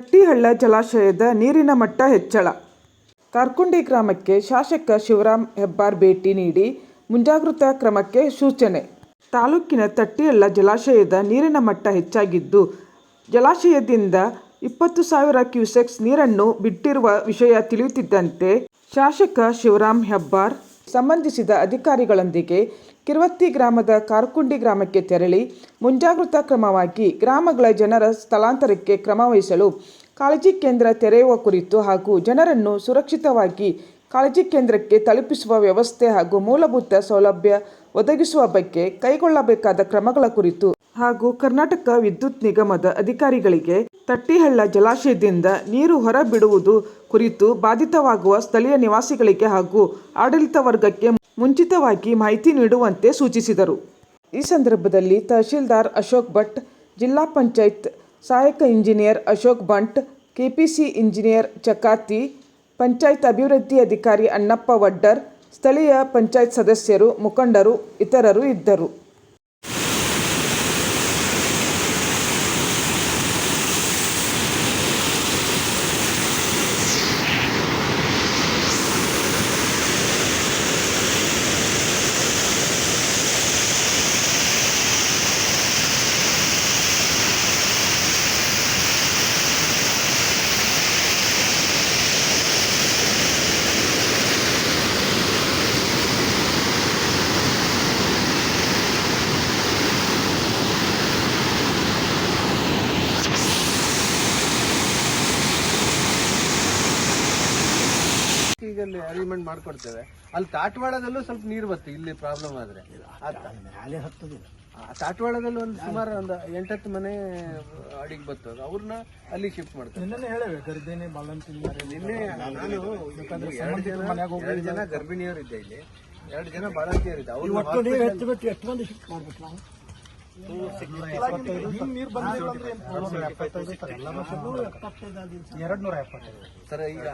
ಹಟ್ಟಿಹಳ್ಳ ಜಲಾಶಯದ ನೀರಿನ ಮಟ್ಟ ಹೆಚ್ಚಳ. ಕಾರ್ಕುಂಡಿ ಗ್ರಾಮಕ್ಕೆ ಶಾಸಕ ಶಿವರಾಮ್ ಹೆಬ್ಬಾರ್ ಭೇಟಿ ನೀಡಿ ಮುಂಜಾಗೃತಾ ಕ್ರಮಕ್ಕೆ ಸೂಚನೆ. ತಾಲೂಕಿನ ತಟ್ಟಿಹಳ್ಳ ಜಲಾಶಯದ ನೀರಿನ ಮಟ್ಟ ಹೆಚ್ಚಾಗಿದ್ದು, ಜಲಾಶಯದಿಂದ ಇಪ್ಪತ್ತು ಸಾವಿರ ಕ್ಯೂಸೆಕ್ಸ್ ನೀರನ್ನು ಬಿಟ್ಟಿರುವ ವಿಷಯ ತಿಳಿಯುತ್ತಿದ್ದಂತೆ ಶಾಸಕ ಶಿವರಾಮ್ ಹೆಬ್ಬಾರ್ ಸಂಬಂಧಿಸಿದ ಅಧಿಕಾರಿಗಳೊಂದಿಗೆ ಕಿರುವತ್ತಿ ಗ್ರಾಮದ ಕಾರ್ಕುಂಡಿ ಗ್ರಾಮಕ್ಕೆ ತೆರಳಿ ಮುಂಜಾಗೃತಾ ಕ್ರಮವಾಗಿ ಗ್ರಾಮಗಳ ಜನರ ಸ್ಥಳಾಂತರಕ್ಕೆ ಕ್ರಮ ವಹಿಸಲು ಕಾಳಜಿ ಕೇಂದ್ರ ತೆರೆಯುವ ಕುರಿತು ಹಾಗೂ ಜನರನ್ನು ಸುರಕ್ಷಿತವಾಗಿ ಕಾಳಜಿ ಕೇಂದ್ರಕ್ಕೆ ತಲುಪಿಸುವ ವ್ಯವಸ್ಥೆ ಹಾಗೂ ಮೂಲಭೂತ ಸೌಲಭ್ಯ ಒದಗಿಸುವ ಬಗ್ಗೆ ಕೈಗೊಳ್ಳಬೇಕಾದ ಕ್ರಮಗಳ ಕುರಿತು ಹಾಗೂ ಕರ್ನಾಟಕ ವಿದ್ಯುತ್ ನಿಗಮದ ಅಧಿಕಾರಿಗಳಿಗೆ ತಟ್ಟಿಹಳ್ಳ ಜಲಾಶಯದಿಂದ ನೀರು ಹೊರಬಿಡುವುದು ಕುರಿತು ಬಾಧಿತವಾಗುವ ಸ್ಥಳೀಯ ನಿವಾಸಿಗಳಿಗೆ ಹಾಗೂ ಆಡಳಿತ ವರ್ಗಕ್ಕೆ ಮುಂಚಿತವಾಗಿ ಮಾಹಿತಿ ನೀಡುವಂತೆ ಸೂಚಿಸಿದರು. ಈ ಸಂದರ್ಭದಲ್ಲಿ ತಹಶೀಲ್ದಾರ್ ಅಶೋಕ್ ಭಟ್, ಜಿಲ್ಲಾ ಪಂಚಾಯತ್ ಸಹಾಯಕ engineer Ashok Bant KPC engineer Chakati panchayat ಅಭಿವೃದ್ಧಿ ಅಧಿಕಾರಿ ಅಣ್ಣಪ್ಪ ವಡ್ಡರ್, ಸ್ಥಳೀಯ ಪಂಚಾಯತ್ ಸದಸ್ಯರು, ಮುಖಂಡರು, ಇತರರು ಇದ್ದರು. ಅಲ್ಲಿ ಅರೇಂಜ್ಮೆಂಟ್ ಮಾಡ್ಕೊಡ್ತೇವೆ. ಅಲ್ಲಿ ತಾಟ್ವಾಡದಲ್ಲೂ ಸ್ವಲ್ಪ ನೀರು ಬರುತ್ತೆ ಇಲ್ಲಿ ಪ್ರಾಬ್ಲಮ್ ಆದ್ರೆ. ಆ ತಾಟ್ವಾಡದಲ್ಲಿ ಒಂದು ಸುಮಾರು ಒಂದು ಎಂಟತ್ತು ಮನೆ ಅಡಿಗೆ ಬರ್ತದೆ ಅವ್ರನ್ನ ಅಲ್ಲಿ ಶಿಫ್ಟ್ ಮಾಡ್ತಾರೆ. ನಿನ್ನೆ ನಾನು ಎರಡು ಜನ ಎರಡು ಜನ ಗರ್ಭಿಣಿಯರು ಇದ್ದೆ ಇಲ್ಲಿ. ಎರಡು ಜನ ಬಾಳಂತಿಯರಿದ್ದೆ ಅವ್ರು ಎರಡ್ ನೂರ ಎಪ್ಪತ್ತೈದು. ಸರ್ ಈಗ